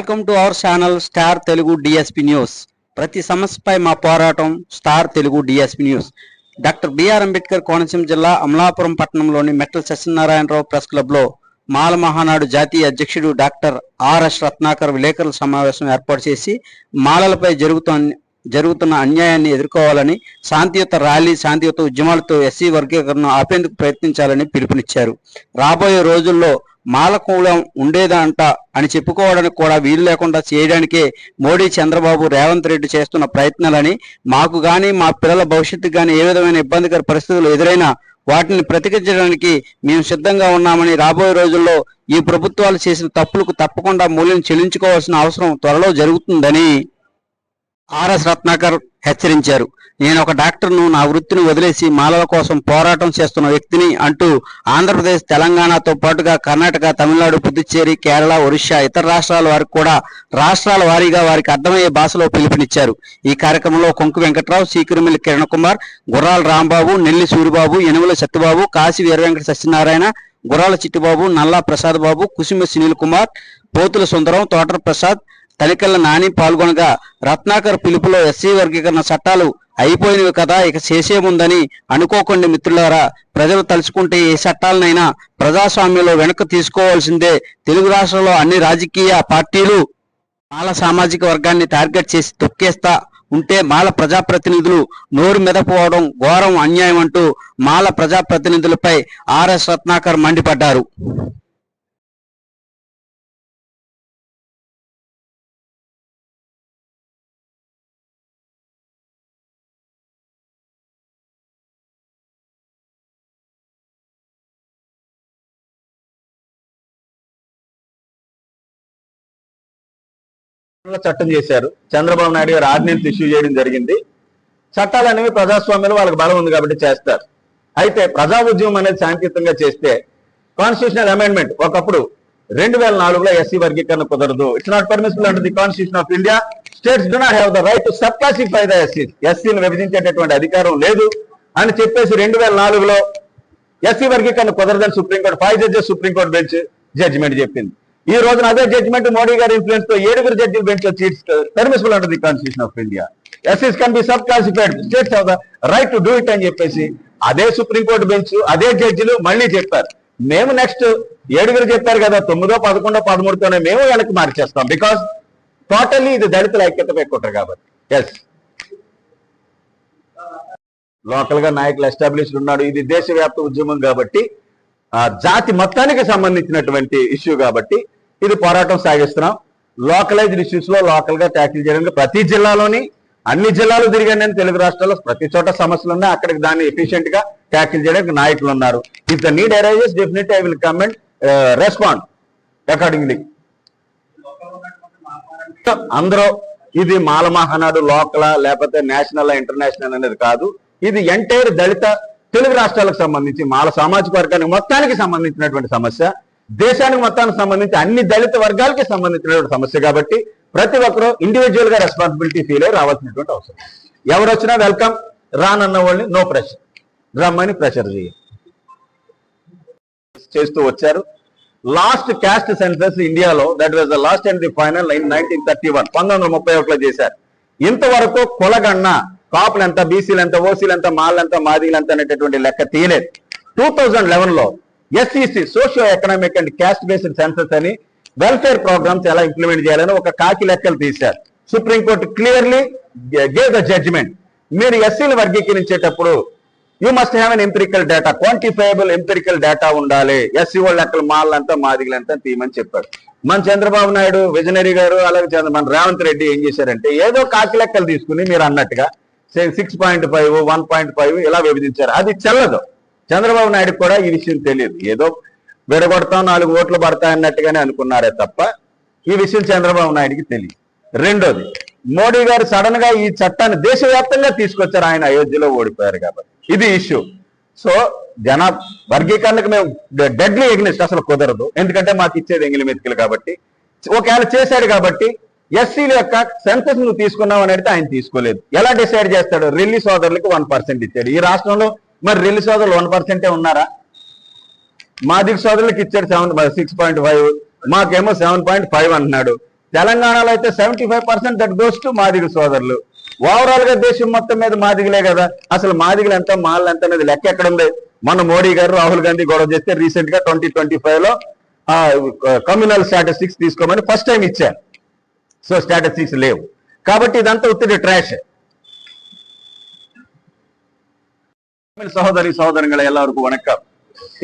Welcome to our channel star Telugu DSP news. ప్రతి సమస్యపై మా పోరాటం star Telugu DSP news. Doctor BR Ambedkar Konaseema జిల్లా అమలాపురం పట్టణంలోని మెట్ల సత్యనారాయణరావు ప్రెస్ క్లబ్లో మాల మహానాడు జాతీయ అధ్యక్షుడు డాక్టర్ ఆర్ఎస్ రత్నాకర్ విలేకరుల సమావేశం ఏర్పాటు చేసి మాలలపై జరుగుతున్న జరుగుతున్న అన్యాయాన్ని ఎదుర్కోవాలని శాంతియుత ర్యాలీ శాంతియుత ఉద్యమాలతో ఎస్సీ వర్గీకరణను ఆపేందుకు ప్రయత్నించాలని పిలుపునిచ్చారు. రాబోయే రోజుల్లో మాలకూలం ఉండేదంట అని చెప్పుకోవడానికి కూడా వీలు లేకుండా చేయడానికే మోడీ చంద్రబాబు రేవంత్ రెడ్డి చేస్తున్న ప్రయత్నాలని మాకు కానీ మా పిల్లల భవిష్యత్తుకు కానీ ఏ విధమైన ఇబ్బందికర పరిస్థితులు ఎదురైనా వాటిని ప్రతికించడానికి మేము సిద్ధంగా ఉన్నామని రాబోయే రోజుల్లో ఈ ప్రభుత్వాలు చేసిన తప్పులకు తప్పకుండా మూల్యం చెల్లించుకోవాల్సిన అవసరం త్వరలో జరుగుతుందని ఆర్ఎస్ రత్నాకర్ హెచ్చరించారు. నేను ఒక డాక్టర్ను నా వృత్తిని వదిలేసి మాలల కోసం పోరాటం చేస్తున్న వ్యక్తిని అంటూ ఆంధ్రప్రదేశ్ తెలంగాణతో పాటుగా కర్ణాటక తమిళనాడు పుదుచ్చేరి కేరళ ఒరిస్సా ఇతర రాష్ట్రాల వారికి కూడా రాష్ట్రాల వారీగా వారికి అర్థమయ్యే భాషలో పిలుపునిచ్చారు. ఈ కార్యక్రమంలో కొంకు వెంకట్రావు సీకిరిమిల్లి కిరణ్ కుమార్ గుర్రాల రాంబాబు నెల్లి సూరిబాబు యనుమల సత్యబాబు కాశీ వీరవెంకట సత్యనారాయణ గుర్రాల చిట్టిబాబు నల్లా ప్రసాద్ బాబు కుసుమ సునీల్ కుమార్ పోతుల సుందరం తోటర ప్రసాద్ తనికెళ్ళ నాని పాల్గొనగా రత్నాకర్ పిలుపులో ఎస్సీ వర్గీకరణ చట్టాలు అయిపోయినవి కదా ఇక చేసేముందని అనుకోకండి మిత్రులారా. ప్రజలు తలుచుకుంటే ఏ చట్టాలనైనా ప్రజాస్వామ్యంలో వెనక్కి తీసుకోవాల్సిందే. తెలుగు రాష్ట్రంలో అన్ని రాజకీయ పార్టీలు మాల సామాజిక వర్గాన్ని టార్గెట్ చేసి తొక్కేస్తా ఉంటే మాల ప్రజాప్రతినిధులు నోరు మెదపోవడం ఘోరం అన్యాయం అంటూ మాల ప్రజాప్రతినిధులపై ఆర్ఎస్ రత్నాకర్ మండిపడ్డారు. చట్టం చేశారు. చంద్రబాబు నాయుడు గారు ఆర్డినెన్స్ ఇష్యూ చేయడం జరిగింది. చట్టాలు అనేవి ప్రజాస్వామ్యంలో వాళ్ళకి బలం ఉంది కాబట్టి చేస్తారు. అయితే ప్రజా ఉద్యమం అనేది శాంతియుతంగా చేస్తే కాన్స్టిట్యూషనల్ అమెండ్మెంట్ ఒకప్పుడు రెండు వేల నాలుగులో ఎస్సీ వర్గీకరణ కుదరదు. It's not permissible under the constitution of India states do not have the right to sub classify the SC ఎస్సీని విభజించేటటువంటి అధికారం లేదు. అని చెప్పేసి రెండు వేల నాలుగులో ఎస్సీ వర్గీకరణ కుదరదని Supreme Court five judges Supreme Court bench judgement చెప్పింది. ఈ రోజున అదే జడ్జిమెంట్ మోడీ గారి ఇన్ఫ్లుయెన్స్తో ఏడుగురు జడ్జిల బెంచ్ వచ్చి permissible under the constitution of India ఎస్సీస్ can be sub classified states of the right to do it అని చెప్పేసి అదే సుప్రీంకోర్టు బెంచ్ అదే జడ్జిలు మళ్ళీ చెప్పారు. మేము నెక్స్ట్ ఏడుగురు చెప్పారు కదా తొమ్మిదో పదకొండో పదమూడుతోనే మేము వెనక్కి మార్చేస్తాం బికాస్ టోటల్లీ ఇది దళితుల ఐక్యత పెట్టుకుంటారు కాబట్టి. ఎస్ లోకల్గా నాయకులు ఎస్టాబ్లిష్డ్ ఉన్నాడు. ఇది దేశవ్యాప్త ఉద్యమం కాబట్టి జాతి మొత్తానికి సంబంధించినటువంటి ఇష్యూ కాబట్టి ఇది పోరాటం సాగిస్తున్నాం. లోకలైజ్డ్ ఇష్యూస్లో లోకల్గా ట్యాకిల్ చేయడానికి ప్రతి జిల్లాలోని అన్ని జిల్లాలు తిరిగాను నేను తెలుగు రాష్ట్రాల్లో ప్రతి చోట సమస్యలు ఉన్నాయి. అక్కడికి దాన్ని ఎఫిషియెంట్గా ట్యాకిల్ చేయడానికి నాయకులు ఉన్నారు. If the need arises definite I will comment respond accordingly అందరూ ఇది మాల మహానాడు లోకల్ లేకపోతే నేషనల్ ఇంటర్నేషనల్ అనేది కాదు. ఇది ఎంటైర్ దళిత తెలుగు రాష్ట్రాలకు సంబంధించి మాల సామాజిక వర్గానికి మొత్తానికి సంబంధించినటువంటి సమస్య. దేశానికి మొత్తానికి సంబంధించి అన్ని దళిత వర్గాలకి సంబంధించినటువంటి సమస్య కాబట్టి ప్రతి ఒక్కరూ ఇండివిజువల్గా రెస్పాన్సిబిలిటీ ఫీల్ అయ్యి రావాల్సినటువంటి అవసరం. ఎవరు వచ్చినా వెల్కమ్ రానన్న వాళ్ళని నో ప్రెషర్ రమ్మని ప్రెషర్ చేయాలి చేస్తూ వచ్చారు. లాస్ట్ క్యాస్ట్ సెన్సెస్ ఇండియాలో that was the last and the final in nineteen thirty one పంతొమ్మిది వందల ముప్పై ఒకటిలో చేశారు. ఇంతవరకు కులగన్న కాపులు ఎంత బీసీలు ఎంత ఓసీలు ఎంత మాళ్ళు ఎంత మాదిలు ఎంత అనేటటువంటి లెక్క తీయలేదు. Two thousand లెవెన్లో SEC socio economic and caste based census అని వెల్ఫేర్ ప్రోగ్రామ్స్ ఎలా ఇంప్లిమెంట్ చేయాలని ఒక కాకి లెక్కలు తీశారు. Supreme court clearly gave the judgement మీరు ఎస్సీలు వర్గీకరించేటప్పుడు you must have an empirical data quantifiable empirical data ఉండాలి. ఎస్సీ వాళ్ళ లెక్కలు మాళ్ళంతా మాదిగలంతా తీయమని చెప్పారు. మన చంద్రబాబు నాయుడు విజనరీ గారు అలాగే మన రేవంత్ రెడ్డి ఏం చేశారంటే ఏదో కాకి లెక్కలు తీసుకుని మీరు అన్నట్టుగా six point five one point five ఇలా విభజించారు. అది చెల్లదు. చంద్రబాబు నాయుడు కూడా ఈ విషయం తెలియదు. ఏదో విడగొడతాం నాలుగు ఓట్లు పడతాయన్నట్టుగానే అనుకున్నారే తప్ప ఈ విషయం చంద్రబాబు నాయుడికి తెలియదు. రెండోది మోడీ గారు సడన్గా ఈ చట్టాన్ని దేశవ్యాప్తంగా తీసుకొచ్చారు. ఆయన అయోధ్యలో ఓడిపోయారు కాబట్టి. ఇది ఇష్యూ. సో జన వర్గీకరణకు మేము డెడ్లీ ఎగ్నెస్ట్ అసలు కుదరదు. ఎందుకంటే మాకు ఇచ్చేది ఎంగిలి మెతికలు కాబట్టి. ఒకవేళ చేశాడు కాబట్టి ఎస్సీల యొక్క సెన్సస్ నువ్వు తీసుకున్నావు అని అడిగితే ఆయన తీసుకోలేదు. ఎలా డిసైడ్ చేస్తాడు? రెల్లి సోదరులకు వన్ పర్సెంట్ ఇచ్చాడు. ఈ రాష్ట్రంలో మరి రెల్లి సోదరులు వన్ పర్సెంటే ఉన్నారా? మాదిక సోదరులకు ఇచ్చాడు సెవెన్ సిక్స్ పాయింట్ ఫైవ్. మాకేమో సెవెన్ పాయింట్ ఫైవ్ అంటున్నాడు. తెలంగాణలో అయితే seventy five percent that goes to Madiga సోదరులు. ఓవరాల్గా దేశం మొత్తం మీద మాదిగలే కదా. అసలు మాదిగలు ఎంత మాల్ ఎంత అనేది లెక్క ఎక్కడ ఉంది? మన మోడీ గారు రాహుల్ గాంధీ గొడవ చేస్తే రీసెంట్గా ట్వంటీ ట్వంటీ ఫైవ్లో కమ్యూనల్ స్టాటిస్టిక్స్ తీసుకోమని ఫస్ట్ టైం ఇచ్చారు. సో స్టాటిస్టిక్స్ లేవు కాబట్టి ఇదంతా ఉత్తిడి ట్రాష్ சகோதரி சகோதரங்களை எல்லாருக்கும் வணக்கம்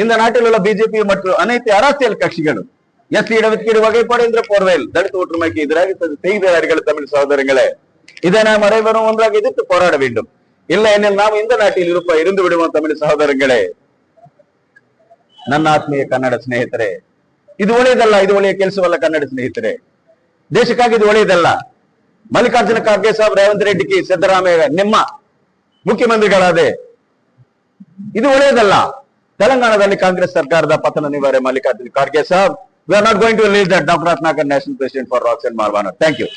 இந்த நாட்டிலுள்ள பிஜேபி மற்றும் அனைத்து அரசியல் கட்சிகளும் எஸ் இடஒதுக்கீடு வகைப்பாடு என்ற போர்வையில் தலித் ஒற்றுமைக்கு எதிராக செய்கிறார்கள் தமிழ் சகோதரங்களே இதை நாம் அனைவரும் ஒன்றாக எதிர்த்து போராட வேண்டும் இல்லை எனில் நாம் இந்த நாட்டில் இருப்ப இருந்து விடுவோம் தமிழ் சகோதரங்களே ನನ್ನ ಆತ್ಮೀಯ ಕನ್ನಡ ಸ್ನೇಹಿತರೆ ಇದು ಒಳ್ಳೆಯದಲ್ಲ ಇದು ಒಳ್ಳೆಯ ಕೆಲಸವಲ್ಲ கன்னட ಸ್ನೇಹಿತರೆ ದೇಶಕ್ಕಾಗಿ ಇದು ಒಳ್ಳೆಯದಲ್ಲ. ಮಲ್ಲಿಕಾರ್ಜುನ ಖರ್ಗೆ ಸಾಹೇಬ್ ರೇವಂತ್ ರೆಡ್ಡಿ ಸಿದ್ದರಾಮಯ್ಯ ನಿಮ್ಮ ಮುಖ್ಯಮಂತ್ರಿಗಳಾದೆ ಇದು ಒಳ್ಳೆಯದಲ್ಲ. ತೆಲಂಗಾಣದಲ್ಲಿ ಕಾಂಗ್ರೆಸ್ ಸರ್ಕಾರದ ಪತನ ನಿವಾರಣೆ Mallikarjuna Kharge Saheb we are not going to lead that doctor Ratnakar national president for rocks and ಮಾರ್ವಾನ thank you